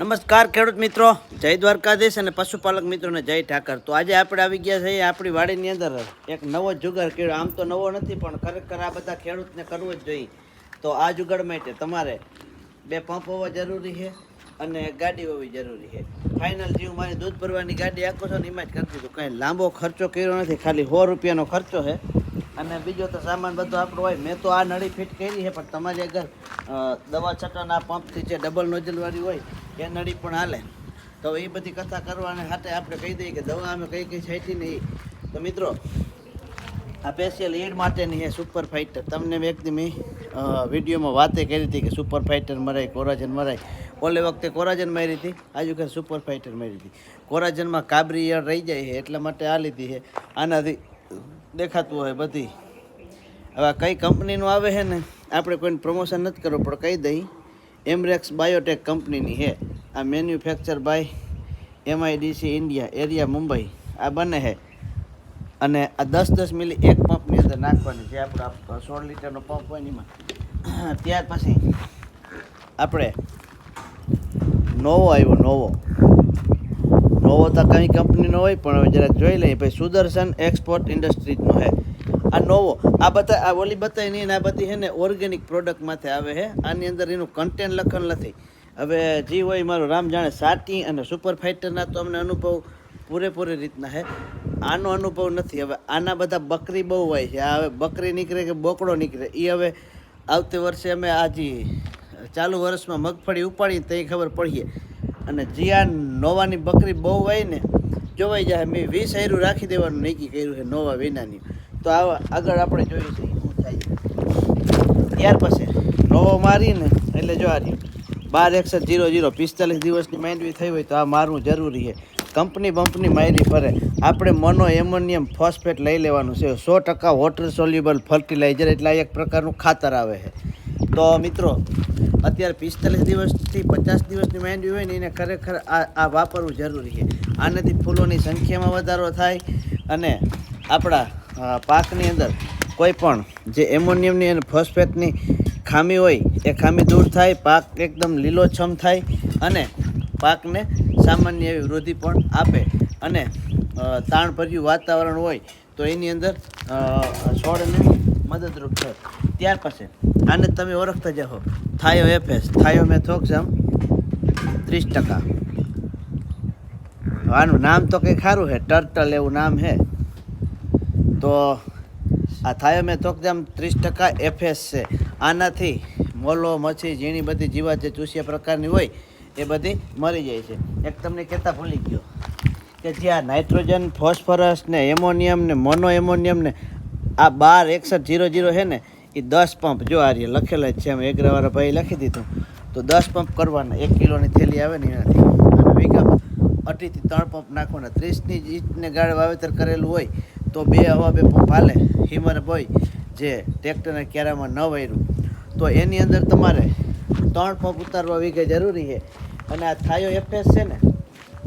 નમસ્કાર ખેડૂત મિત્રો. જય દ્વારકાધીશ અને પશુપાલક મિત્રોને જય ઠાકર. તો આજે આપણે આવી ગયા છીએ આપણી વાડીની અંદર એક નવો જુગાર કેળો આમ તો નવો નથી, પણ ખરેખર આ બધા ખેડૂતને કરવો જ જોઈએ. તો આ જુગાડ માટે તમારે બે પંપ હોવા જરૂરી છે અને ગાડી હોવી જરૂરી છે. ફાઇનલ જેવું મારી દૂધ ભરવાની ગાડી આખો છો ને એમાં જ કરી દીધું. કાંઈ લાંબો ખર્ચો કર્યો નથી, ખાલી સો રૂપિયાનો ખર્ચો છે. અને બીજો તો સામાન બધો આપણો હોય. મેં તો આ નળી ફિટ કરી છે, પણ તમારી અગર દવા છટાના પંપથી જે ડબલ નોઝલવાળી હોય એ નળી પણ હાલે. તો એ બધી કથા કરવાને સાથે આપણે કહી દઈએ કે દવા અમે કઈ કઈ છાંટી નહીં તો મિત્રો, આ સ્પેશિયલ એડ માટેની છે સુપર ફાઇટર તમને વ્યક્તિ મેં વિડીયોમાં વાતે કરી હતી કે સુપર ફાઇટર મરાય, કોરાજન મરાય. ઓલે વખતે કોરાજન મારી હતી, આજુ વખતે સુપર ફાઇટર મારી હતી. કોરાજનમાં કાબરી ઈયળ રહી જાય છે, એટલા માટે આ લીધી છે. આનાથી દેખાતું હોય બધી. હવે કઈ કંપનીનું આવે છે ને, આપણે કોઈને પ્રમોશન નથી કરવું, પણ કહી દઈ. એમરેક્સ બાયોટેક કંપનીની છે આ manufacture by MIDC India area Mumbai. આ બને છે અને આ દસ દસ મિલી એક પંપની અંદર નાખવાની, જે આપણો સોળ લીટરનો પંપ હોય એમાં. ત્યાર પછી આપણે નોવો આવ્યો, નોવો. નોવો તો કંઈ કંપનીનો હોય, પણ હવે જરાક જોઈ લઈએ. ભાઈ સુદર્શન એક્સપોર્ટ ઇન્ડસ્ટ્રીઝનો છે આ નોવો. આ બધા આ ઓલી બતાવી નહીં આ બધી છે ને ઓર્ગેનિક પ્રોડક્ટમાંથી આવે છે આની અંદર એનું કન્ટેન્ટ લખન નથી. હવે જે હોય મારું રામ જાણે સાટી અને સુપર ફાઇટરના તો અમને અનુભવ પૂરેપૂરી રીતના છે આનો અનુભવ નથી. હવે આના બધા બકરી બહુ હોય છે. આ હવે બકરી નીકળે કે બોકડો નીકળે? એ હવે આવતી વર્ષે અમે આજી ચાલુ વર્ષમાં મગફળી ઉપાડી તે ખબર પડીએ. અને જે આ નોવાની બકરી બહુ હોય ને, જોવાઈ જાય મેં વીસ હૈરું રાખી દેવાનું નક્કી કર્યું છે નોવા વિનાની. તો આગળ આપણે જોયું છે શું થાય ત્યાર પછી નવો મારીને એટલે જો આ બાર એકસઠ જીરો જીરો પિસ્તાલીસ દિવસની માંડવી થઈ હોય તો આ મારવું જરૂરી છે. કંપની બંપની માયરી ફરે. આપણે મનો એમોનિયમ ફોસ્ફેટ લઈ લેવાનું છે. સો ટકા વોટર સોલ્યુબલ ફર્ટિલાઇઝર એટલે એક પ્રકારનું ખાતર આવે છે. તો મિત્રો, અત્યારે પિસ્તાલીસ દિવસથી પચાસ દિવસની માંડવી હોય ને, એને ખરેખર આ આ વાપરવું જરૂરી છે. આનાથી ફૂલોની સંખ્યામાં વધારો થાય અને આપણા પાકની અંદર કોઈ પણ જે એમોનિયમની અને ફોસ્ફેટની ખામી હોય, એ ખામી દૂર થાય, પાક એકદમ લીલોછમ થાય અને પાકને સામાન્ય એવી વૃદ્ધિ પણ આપે. અને તાણભર્યું વાતાવરણ હોય, તો એની અંદર છોડને મદદરૂપ થાય. ત્યાર પછી, આને તમે ઓળખતા જાઓ થાયો એફએસ થાયો મેથોક્સમ ત્રીસ ટકા. આનું નામ તો કંઈ ખારું છે, ટર્ટલ એવું નામ છે. તો આ થાયોમેથોક્ઝામ ત્રીસ ટકા એફએસ છે. આનાથી મોલો, મચ્છી, ઝીણી બધી જીવાત જે ચૂસ્યા પ્રકારની હોય એ બધી મરી જાય છે. એક તમને કહેતા ભૂલી ગયો કે જ્યાં નાઇટ્રોજન, ફોસ્ફરસ ને એમોનિયમ ને મોનો એમોનિયમ ને આ બાર એકસઠ જીરો જીરો છે ને એ દસ પંપ જો આ રહ્યા, લખેલા જ છે અમે. એગ્રવાળા ભાઈ લખી દીધું. તો દસ પંપ કરવાના, એક કિલોની થેલી આવે ને એનાથી. અને વીઘા અઢીથી ત્રણ પંપ નાખવાના. ત્રીસની ઈંટને ગાળે વાવેતર કરેલું હોય તો બે હવા બે ભાલે હિમર ભાઈ જે ટ્રેક્ટરને ક્યારામાં ન વૈરું તો એની અંદર તમારે ત્રણ પંપ ઉતારવા વીઘે જરૂરી છે. અને આ થાયો એફએસ છે ને,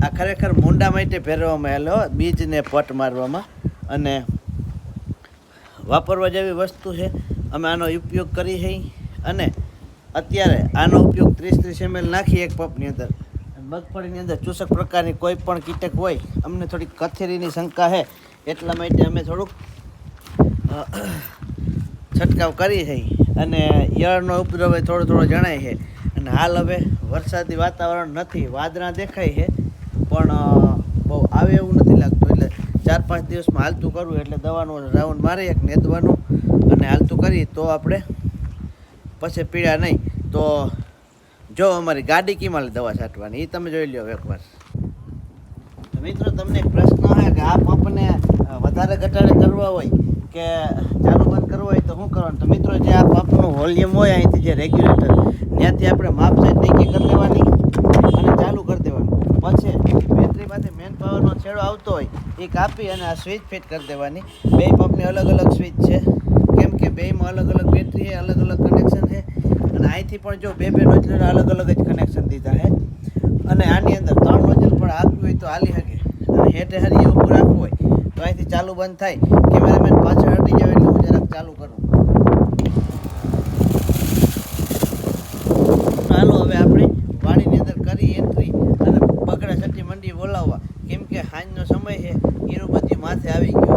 આ ખરેખર મુંડા માટે પહેરવામાં આવેલો, બીજને પટ મારવામાં. અને વાપરવા જેવી વસ્તુ છે, અમે આનો ઉપયોગ કરી છે અને અત્યારે આનો ઉપયોગ ત્રીસ ત્રીસ એમએલ નાખી એક પંપની અંદર. મગફળીની અંદર ચૂસક પ્રકારની કોઈ પણ કીટક હોય, અમને થોડીક કથેરીની શંકા છે. એટલા માટે અમે થોડુંક છંટકાવ કરી છે. અને યળનો ઉપદ્રવ થોડો થોડો જણાય છે. અને હાલ હવે વરસાદી વાતાવરણ નથી, વાદળા દેખાય છે. પણ બહુ આવે એવું નથી લાગતું. એટલે ચાર પાંચ દિવસમાં હાલતું કરવું એટલે દવાનું રાઉન્ડ મારી એક નેદવાનું અને હાલતું કરી તો આપણે પછી પીડા નહીં. તો, જો અમારી ગાડી કીમાં દવા છાંટવાની? એ તમે જોઈ લો એકવાર. મિત્રો, તમને પ્રશ્ન હોય કે આ પંપને વધારે ઘટાડે કરવા હોય કે ચાલુ બંધ કરવો હોય તો શું કરવાનું? તો મિત્રો, જે આ પંપનું વોલ્યુમ હોય અહીંથી જે રેગ્યુલેટર ત્યાંથી આપણે માપ સાઈડ નીકી કરી લેવાની અને ચાલુ કરી દેવાનું. પછી બેટરીમાંથી મેન પાવરનો છેડો આવતો હોય એ કાપી અને આ સ્વિચ ફિટ કરી દેવાની. બે પંપની અલગ અલગ સ્વિચ છે. કેમ કે બેમાં અલગ અલગ બેટરી છે, અલગ અલગ કનેક્શન છે. અને અહીંથી પણ જો બે બે નોઝલના અલગ અલગ જ કનેક્શન દીધા છે. અને આની અંદર ત્રણ નોઝલ આપણે આપવી હોય તો હાલી શકે. અને હેઠે હરી એવું રાખવું હોય, તો અહીંથી ચાલુ બંધ થાય. કેમેરામેન પાછળ હટી જાય એટલે હું જરાક ચાલુ કરું. ચાલો હવે આપણે વાડીની અંદર કરી એન્ટ્રી અને પકડા સટી મંડી બોલાવવા. કેમ કે સાંજનો સમય છે ગીરુબધી માથે આવી ગયો.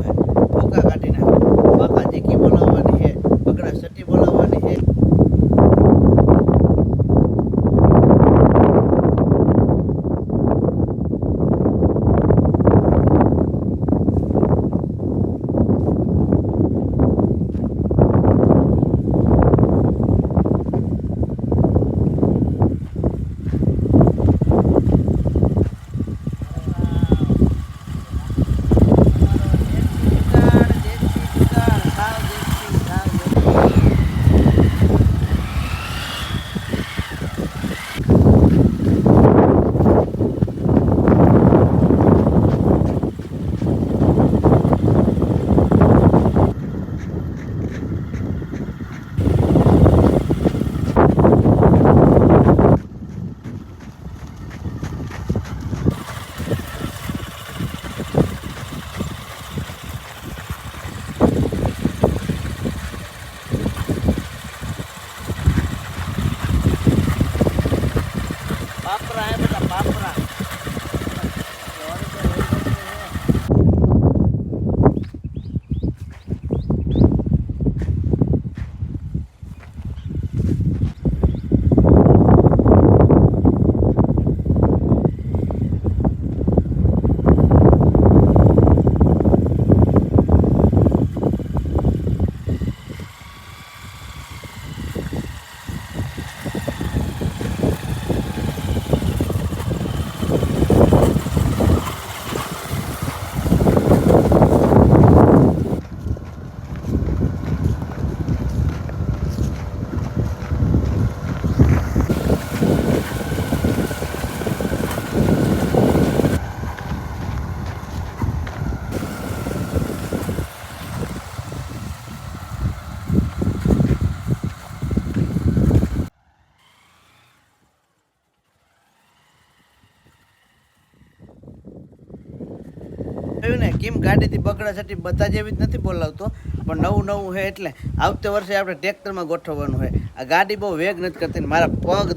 કેમ ગાડીથી બગડા છટી બધા જેવી જ નથી બોલાવતો? પણ નવું નવું છે એટલે આવતે વર્ષે આપણે ટ્રેક્ટરમાં ગોઠવવાનું છે આ ગાડી બહુ વેગ નથી કરતી મારા પગ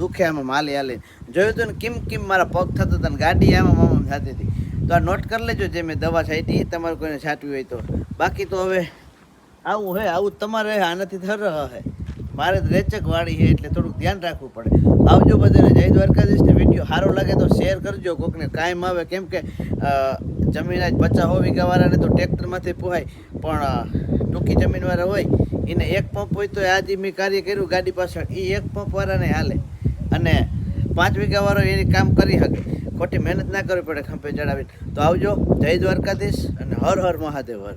દુખે આમાં માલી હાલી જોયું હતું ને કેમ કેમ મારા પગ થતા હતા ને ગાડી આમાં મામા થતી હતી. તો આ નોટ કરી લેજો જે મેં દવા છાંટી એ તમારે કોઈને છાંટવી હોય તો. બાકી તો હવે આવું હે, આવું તમારે આનાથી થર હે મારે રેચક વાળી છે એટલે થોડુંક ધ્યાન રાખવું પડે. આવજો બધાને. જય દ્વારકાધીશને. વીડિયો સારો લાગે તો શેર કરજો કોકને. કાયમ આવે. કેમ કે જમીન આજ પચાસ હોવી વીઘાવાળાને તો ટ્રેક્ટરમાંથી પુહાય. પણ ટૂંકી જમીનવાળા હોય, એને એક પંપ હોય તો આજે મેં કાર્ય કર્યું, ગાડી પાછળ. એ એક પંપવાળાને હાલે. અને પાંચ વીઘાવાળો એની કામ કરી શકે. ખોટી મહેનત ના કરવી પડે ખંભે ચડાવીને. તો આવજો. જય દ્વારકાધીશ અને હર હર મહાદેવ, હર.